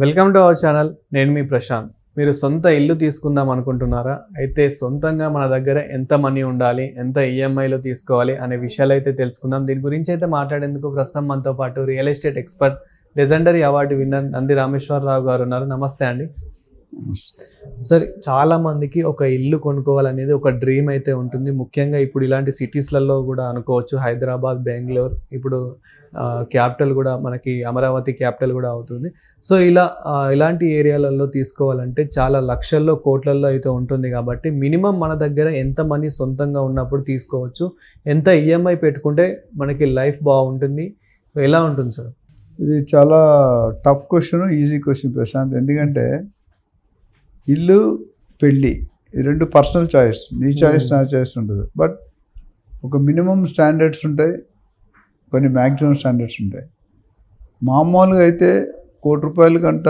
Welcome to our channel నేను మీ ప్రశాంత్. మీరు సొంత ఇల్లు తీసుకుందాం అనుకుంటున్నారా? అయితే సొంతంగా మన దగ్గర ఎంత మనీ ఉండాలి? ఎంత ఈఎంఐలో తీసుకోవాలి? అనే విషయాలు అయితే తెలుసుకుందాం. దీని గురించి అయితే మాట్లాడేందుకు ప్రస్తుతం మనతో పాటు real estate expert legendary award winner Nandi Rameswara Rao గారు ఉన్నారు. నమస్తే అండి. సరే చాలా మందికి ఒక ఇల్లు కొనుక్కోవాలనేది ఒక డ్రీమ్ అయితే ఉంటుంది. ముఖ్యంగా ఇప్పుడు ఇలాంటి సిటీస్లలో కూడా అనుకోవచ్చు. హైదరాబాద్ బెంగళూరు ఇప్పుడు క్యాపిటల్ కూడా మనకి అమరావతి క్యాపిటల్ కూడా అవుతుంది. సో ఇలా ఇలాంటి ఏరియాలలో తీసుకోవాలంటే చాలా లక్షల్లో కోట్లల్లో అయితే ఉంటుంది కాబట్టి మినిమం మన దగ్గర ఎంత మనీ సొంతంగా ఉన్నప్పుడు తీసుకోవచ్చు. ఎంత ఈఎంఐ పెట్టుకుంటే మనకి లైఫ్ బాగుంటుంది. ఎలా ఉంటుంది సార్? ఇది చాలా tough question easy question Prashant. ఎందుకంటే ఇల్లు పెళ్ళి ఈ రెండు పర్సనల్ చాయిస్ నీ చాయిస్ నా చాయిస్ ఉండదు బట్ ఒక మినిమం స్టాండర్డ్స్ ఉంటాయి. కొన్ని మ్యాక్సిమం స్టాండర్డ్స్ ఉంటాయి. మామూలుగా అయితే కోటి రూపాయల కంట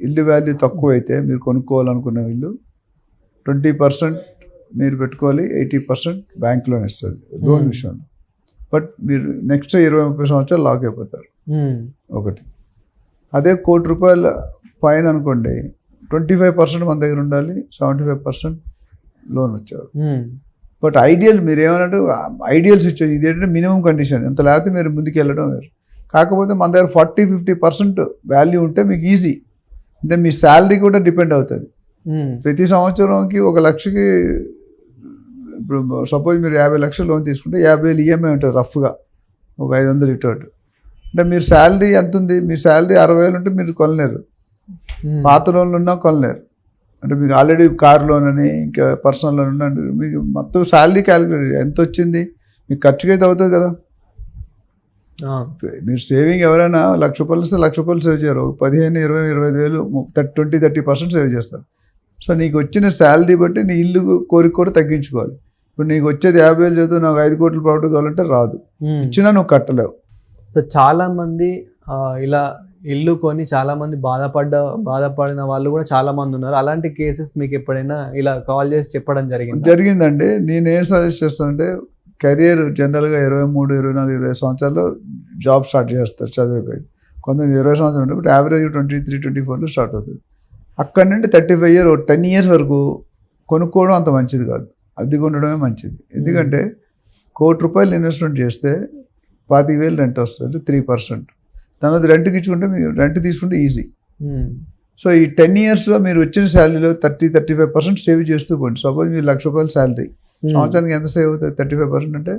ఇల్లు వాల్యూ తక్కువ అయితే మీరు కొనుక్కోవాలనుకున్న ఇల్లు ట్వంటీ పర్సెంట్ మీరు పెట్టుకోవాలి ఎయిటీ పర్సెంట్ బ్యాంక్ లోన్ ఇస్తుంది. Loan Hmm. విషయంలో. బట్ మీరు నెక్స్ట్ ఇరవై ముప్పై సంవత్సరాలు లాక్ అయిపోతారు. మ్మ్. ఒకటి. అదే కోటి రూపాయల పైన అనుకోండి ట్వంటీ ఫైవ్ పర్సెంట్ మన దగ్గర ఉండాలి సెవెంటీ ఫైవ్ పర్సెంట్ లోన్ వచ్చారు మ్మ్. బట్ ఐడియల్ మీరు ఏమన్నట్టు ఐడియల్స్ ఇచ్చేది ఇది ఏంటంటే మినిమం కండిషన్ ఎంత లేకపోతే మీరు ముందుకు వెళ్ళడం వేరు. కాకపోతే మన దగ్గర ఫార్టీ ఫిఫ్టీ పర్సెంట్ వాల్యూ ఉంటే మీకు ఈజీ అంటే మీ శాలరీ కూడా డిపెండ్ అవుతుంది. మ్మ్. ప్రతి సంవత్సరంకి ఒక లక్షకి ఇప్పుడు సపోజ్ మీరు యాభై లక్షలు లోన్ తీసుకుంటే యాభై వేలు ఈఎంఐ ఉంటుంది రఫ్గా ఒక ఐదు వందలు ఇటు అటు. మీరు శాలరీ ఎంత ఉంది మీ శాలరీ అరవై వేలు ఉంటే మీరు కొనలేరు. పాత లోన్లు ఉన్నా కొనలేరు. అంటే మీకు ఆల్రెడీ కార్ లోన్ అని ఇంకా పర్సనల్ లోన్ ఉన్నా మీకు మొత్తం శాలరీ క్యాలిక్యులేట్ ఎంత వచ్చింది? మీకు ఖర్చుకైతే అవుతుంది కదా. మీరు సేవింగ్ ఎవరైనా లక్ష రూపాయలు ఇస్తే లక్ష రూపాయలు సేవ్ చేయరు. పదిహేను ఇరవై ఇరవై ఐదు వేలు ట్వంటీ థర్టీ పర్సెంట్ సేవ్ చేస్తారు. సో నీకు వచ్చిన శాలరీ బట్టి నీ ఇల్లు కోరిక కూడా తగ్గించుకోవాలి. ఇప్పుడు నీకు వచ్చేది యాభై వేలు చదువు నాకు ఐదు కోట్ల ప్రాఫిట్ కావాలంటే రాదు. మ్మ్. ఇచ్చినా నువ్వు కట్టలేవు. సో చాలా మంది ఆ, ఇలా ఇల్లు కొని చాలా మంది బాధపడ్డ బాధపడిన వాళ్ళు కూడా చాలా మంది ఉన్నారు. అలాంటి కేసెస్ మీకు ఎప్పుడైనా ఇలా కాల్ చేసి చెప్పడం జరిగింది? జరిగిందండి. నేను ఏం సజెస్ట్ చేస్తానంటే కెరియర్ జనరల్గా ఇరవై మూడు ఇరవై నాలుగు ఇరవై సంవత్సరాల్లో జాబ్ స్టార్ట్ చేస్తారు చదివిపోయి కొంతమంది ఇరవై సంవత్సరాలు ఉంటుంది యావరేజ్ ట్వంటీ త్రీ ట్వంటీ ఫోర్లో స్టార్ట్ అవుతుంది. అక్కడ నుండి thirty five year ten years వరకు కొనుక్కోవడం అంత మంచిది కాదు. అద్దెకు ఉండడమే మంచిది. ఎందుకంటే కోటి రూపాయలు ఇన్వెస్ట్మెంట్ చేస్తే పాతిక వేలు రెంట్ వస్తుంది త్రీ పర్సెంట్. తర్వాత రెంట్కి ఇచ్చుకుంటే మీరు రెంట్ తీసుకుంటే ఈజీ. సో ఈ టెన్ ఇయర్స్లో మీరు వచ్చిన శాలరీలో thirty thirty five percent save చేస్తూ పోండి సపోజ్ మీరు లక్ష రూపాయల శాలరీ. సంవత్సరానికి ఎంత సేవ్ అవుతుంది? థర్టీ ఫైవ్ పర్సెంట్ అంటే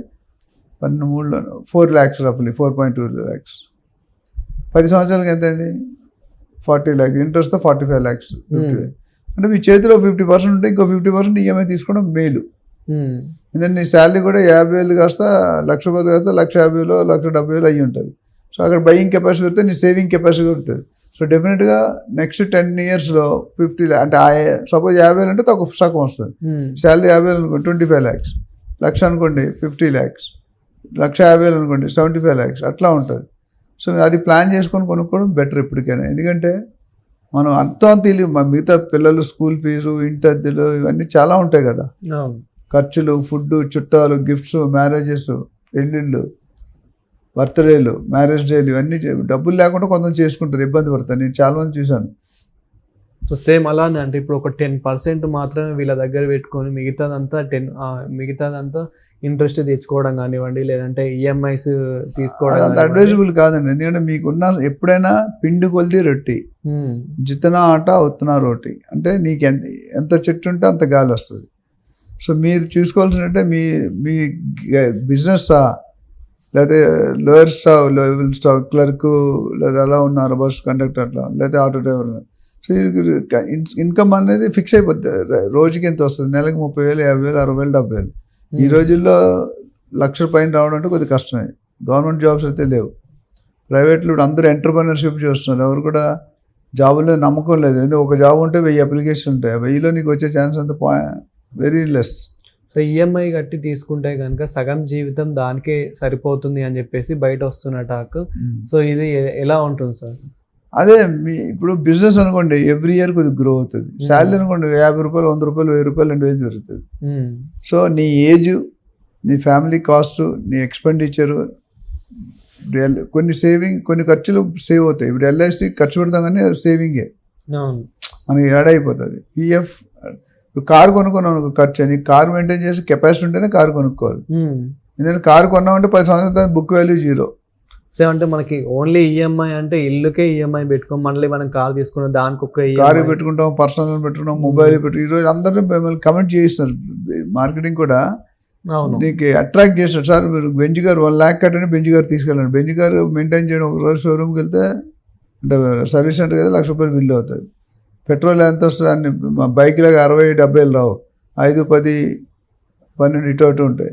పన్నెండు మూడులో ఫోర్ ల్యాక్స్ రఫ్లీ ఫోర్ పాయింట్ టూ ల్యాక్స్. పది సంవత్సరాలకి ఎంత అయింది? ఫార్టీ ల్యాక్స్. ఇంట్రెస్ట్తో ఫార్టీ ఫైవ్ ల్యాక్స్. అంటే మీ చేతిలో ఫిఫ్టీ పర్సెంట్ ఉంటే ఇంకో ఫిఫ్టీ పర్సెంట్ ఈఎంఐ తీసుకోవడం మేలు. ఎందుకంటే నీ శాలరీ కూడా యాభై వేలు కాస్త లక్ష రూపాయలు కాస్త లక్ష యాభై వేలు లక్ష డెబ్బై వేలు అయ్యి ఉంటుంది. సో అక్కడ బయింగ్ కెపాసిటీ పెడితే నీ సేవింగ్ కెపాసిటీ పెడుతుంది సో డెఫినెట్గా నెక్స్ట్ టెన్ ఇయర్స్లో ఫిఫ్టీ అంటే సపోజ్ యాభై వేలు అంటే తక్కువ సగం వస్తుంది. శాలరీ యాభై వేలు అనుకోండి ట్వంటీ ఫైవ్ ల్యాక్స్ లక్ష అనుకోండి ఫిఫ్టీ ల్యాక్స్ లక్ష యాభై వేలు అనుకోండి సెవెంటీ ఫైవ్ ల్యాక్స్ అట్లా ఉంటుంది. సో అది ప్లాన్ చేసుకొని కొనుక్కోవడం బెటర్ ఎప్పటికైనా ఎందుకంటే మనం అంత మా మిగతా పిల్లలు స్కూల్ ఫీజు ఇంటి అద్దెలు ఇవన్నీ చాలా ఉంటాయి కదా. ఖర్చులు ఫుడ్ చుట్టాలు గిఫ్ట్స్ మ్యారేజెస్ పెళ్ళిళ్ళు బర్త్డేలు మ్యారేజ్ డేలు ఇవన్నీ డబ్బులు లేకుండా కొంతమంది చేసుకుంటారు ఇబ్బంది పడతారు. నేను చాలా మంది చూశాను. సో సేమ్ అలానే అంటే ఇప్పుడు ఒక టెన్ పర్సెంట్ మాత్రమే వీళ్ళ దగ్గర పెట్టుకొని మిగతాదంతా టెన్ మిగతాదంతా ఇంట్రెస్ట్ తెచ్చుకోవడం కానివ్వండి లేదంటే ఈఎంఐస్ తీసుకోవడం అంత. అడ్వైజబుల్ కాదండి. ఎందుకంటే మీకున్న ఎప్పుడైనా పిండి కొలిది రొట్టి. జితనా ఆట ఉత్తనా రోటి. అంటే నీకు ఎంత ఎంత చెట్టు ఉంటే అంత గాలి వస్తుంది. సో మీరు చూసుకోవాల్సిందంటే మీ మీ బిజినెస్సా లేదా lower staff level staff clerk లేదా అలా ఉన్నారు బస్ కండక్టర్ అట్లా లేదా ఆటో డ్రైవర్. సో ఇన్కమ్ అనేది ఫిక్స్ అయిపోద్ది. ర- రోజుకి ఎంత వస్తుంది? నెలకు ముప్పై వేలు యాభై వేలు అరవై వేలు డెబ్బై వేలు. ఈ రోజుల్లో లక్షల పైన రావడం అంటే కొద్దిగా కష్టమే. గవర్నమెంట్ జాబ్స్ అయితే లేవు. ప్రైవేట్లో ఇప్పుడు అందరూ ఎంటర్ప్రినర్షిప్ చేస్తున్నారు. ఎవరు కూడా జాబుల్లో నమ్మకం లేదు. ఎందుకంటే ఒక జాబ్ ఉంటే వెయ్యి అప్లికేషన్ ఉంటాయి. వెయ్యిలో నీకు వచ్చే ఛాన్స్ అంత వెరీ లెస్. సో ఈఎంఐ కట్టి తీసుకుంటే కనుక సగం జీవితం దానికే సరిపోతుంది అని చెప్పేసి బయట వస్తున్న టాక్. సో ఇది ఎలా ఉంటుంది సార్? అదే మీ ఇప్పుడు బిజినెస్ అనుకోండి ఎవ్రీ ఇయర్ కొద్దిగా గ్రో అవుతుంది. శాలరీ అనుకోండి యాభై రూపాయలు వంద రూపాయలు వెయ్యి రూపాయలు రెండు వేలు పెరుగుతుంది. మ్మ్. సో నీ ఏజ్ నీ ఫ్యామిలీ కాస్ట్ నీ ఎక్స్పెండిచరు కొన్ని సేవింగ్ కొన్ని ఖర్చులు సేవ్ అవుతాయి. ఇప్పుడు ఎల్ఐసి ఖర్చు పెడతాం కానీ అది సేవింగే. మనకి యాడ్ అయిపోతుంది. పిఎఫ్ ఇప్పుడు కారు కొనుక్కున్నాం అనుకో ఖర్చు అని కారు మెయింటైన్ చేసి కెపాసిటీ ఉంటేనే కారు కొనుక్కోవాలి. ఉమ్. ఎందుకంటే కారు కొన్నామంటే పది సంవత్సరాల బుక్ వాల్యూ జీరో సో అంటే మనకి ఓన్లీ ఈఎంఐ అంటే ఇల్లుకే ఈఎంఐ పెట్టుకోం మళ్ళీ మనం కార్ తీసుకున్న దానికి ఒక కారు EMI. పెట్టుకుంటాం పర్సనల్ పెట్టుకుంటాం. మొబైల్ పెట్టు ఈరోజు అందరూ మిమ్మల్ని కమెంట్ చేయిస్తున్నారు. మార్కెటింగ్ కూడా అవును. నీకు అట్రాక్ట్ చేస్తారు సార్ మీరు బెంజ్ గారు వన్ ల్యాక్ కట్టండి బెంజ్ గారు తీసుకెళ్ళండి. బెంజ్ గారు మెయింటైన్ చేయడం ఒక రోజు షోరూమ్కి వెళ్తే అంటే సర్వీస్ సెంటర్ కదా లక్ష రూపాయలు బిల్లు అవుతుంది. పెట్రోల్ ఎంత వస్తుంది అన్ని మా బైక్ లాగా అరవై డెబ్బైలు రావు. ఐదు పది పన్నెండు ఇటు అటు ఉంటాయి.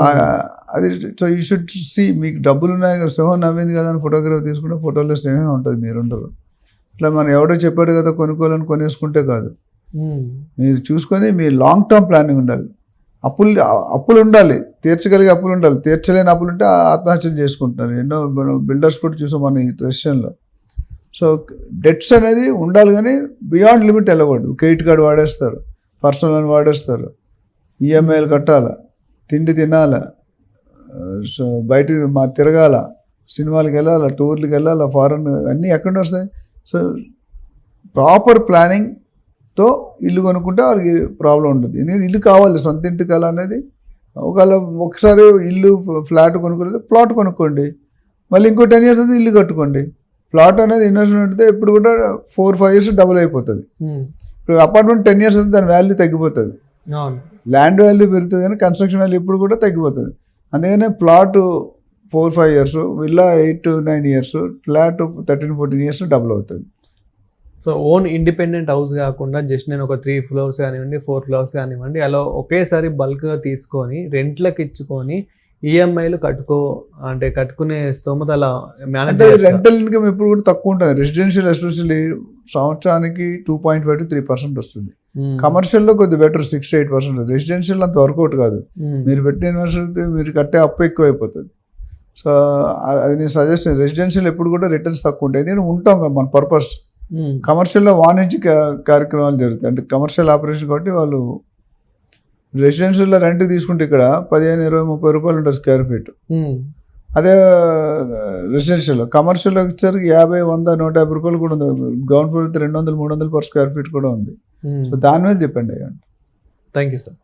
ఆ- అది సో యూ షుడ్ సి మీకు డబ్బులు ఉన్నాయి కదా, సింహం నవ్వింది కదా అని ఫోటోగ్రఫీ తీసుకుంటే ఫోటోలో సింహం ఉంటుంది మీరు ఉండరు ఇట్లా మనం ఎవడో చెప్పాడు కదా కొనుక్కోవాలని కొనేసుకుంటే కాదు. ఉమ్. మీరు చూసుకొని మీ లాంగ్ టర్మ్ ప్లానింగ్ ఉండాలి. అప్పులు అప్పులు ఉండాలి తీర్చగలిగే అప్పులు ఉండాలి. తీర్చలేని అప్పులు ఉంటే ఆత్మహత్యలు చేసుకుంటున్నారు. ఎన్నో బిల్డర్స్ కూడా చూసాం మన ఈ క్వశ్చన్లో సో డెట్స్ అనేది ఉండాలి కానీ బియాండ్ లిమిట్ వెళ్ళకూడదు. క్రెడిట్ కార్డు వాడేస్తారు. పర్సనల్ లోన్ వాడేస్తారు. ఈఎంఐలు కట్టాలా? తిండి తినాలా? సో బయట మా తిరగాల? సినిమాలకు వెళ్ళాలా? టూర్లకు వెళ్ళాలా? ఫారెన్ అన్నీ ఎక్కడ వస్తాయి? సో ప్రాపర్ ప్లానింగ్తో ఇల్లు కొనుక్కుంటే వాళ్ళకి ప్రాబ్లం ఉంటుంది. ఎందుకంటే ఇల్లు కావాలి సొంత ఇంటి కళ అనేది. ఒకవేళ ఒకసారి ఇల్లు ఫ్లాట్ కొనుక్కుంటే ప్లాట్ కొనుక్కోండి. మళ్ళీ ఇంకో టెన్ ఇయర్స్ అయితే ఇల్లు కట్టుకోండి. ప్లాట్ అనేది ఇన్వెస్ట్మెంట్ అయితే ఎప్పుడు కూడా ఫోర్ ఫైవ్ ఇయర్స్ డబుల్ అయిపోతుంది. ఇప్పుడు అపార్ట్మెంట్ టెన్ ఇయర్స్ అయితే దాని వాల్యూ తగ్గిపోతుంది. ల్యాండ్ వాల్యూ పెరుగుతుంది కానీ కన్స్ట్రక్షన్ వాల్యూ ఇప్పుడు కూడా తగ్గిపోతుంది. అందుకనే plot four five years villa eight to nine years flat thirteen fourteen years double అవుతుంది. సో ఓన్ ఇండిపెండెంట్ హౌస్ కాకుండా జస్ట్ నేను ఒక త్రీ ఫ్లోర్స్ కానివ్వండి ఫోర్ ఫ్లోర్స్ కానివ్వండి అలా ఒకేసారి బల్క్గా తీసుకొని రెంట్లకు ఇచ్చుకొని ఈఎంఐలు కట్టుకో అంటే కట్టుకునే స్తోమత అలా మేనేజ్ అంటే రెంటల్ ఇన్కమ్ ఎప్పుడు కూడా తక్కువ ఉంటుంది. రెసిడెన్షియల్ ఎస్పెషల్లీ సంవత్సరానికి two point five to three percent వస్తుంది. కమర్షియల్లో కొద్దిగా better six eight percent residential అంత వర్కౌట్ కాదు. మీరు పెట్టిన ఇన్వెస్ట్మెంట్ మీరు కట్టే అప్పు ఎక్కువ అయిపోతుంది సో అది నేను సజెస్ట్ రెసిడెన్షియల్ ఎప్పుడు కూడా రిటర్న్స్ తక్కువ ఉంటాయి. ఎందుకంటే ఉంటాం కదా మన పర్పస్ కమర్షియల్లో వాణిజ్య కా- కార్యక్రమాలు జరుగుతాయి. అంటే కమర్షియల్ ఆపరేషన్ కాబట్టి వాళ్ళు రెసిడెన్షియల్లో రెంట్ తీసుకుంటే ఇక్కడ పదిహేను ఇరవై ముప్పై రూపాయలు ఉంటుంది స్క్వేర్ ఫీట్. అదే రెసిడెన్షియల్ కమర్షియల్ వచ్చేసరికి యాభై వంద నూట యాభై రూపాయలు కూడా ఉంది. గ్రౌండ్ ఫ్లోర్ అయితే రెండు వందలు మూడు వందలు పర్ స్క్వేర్ ఫీట్ కూడా ఉంది. సో దాని మీద డిపెండ్ అయ్యండి థ్యాంక్ యూ సార్.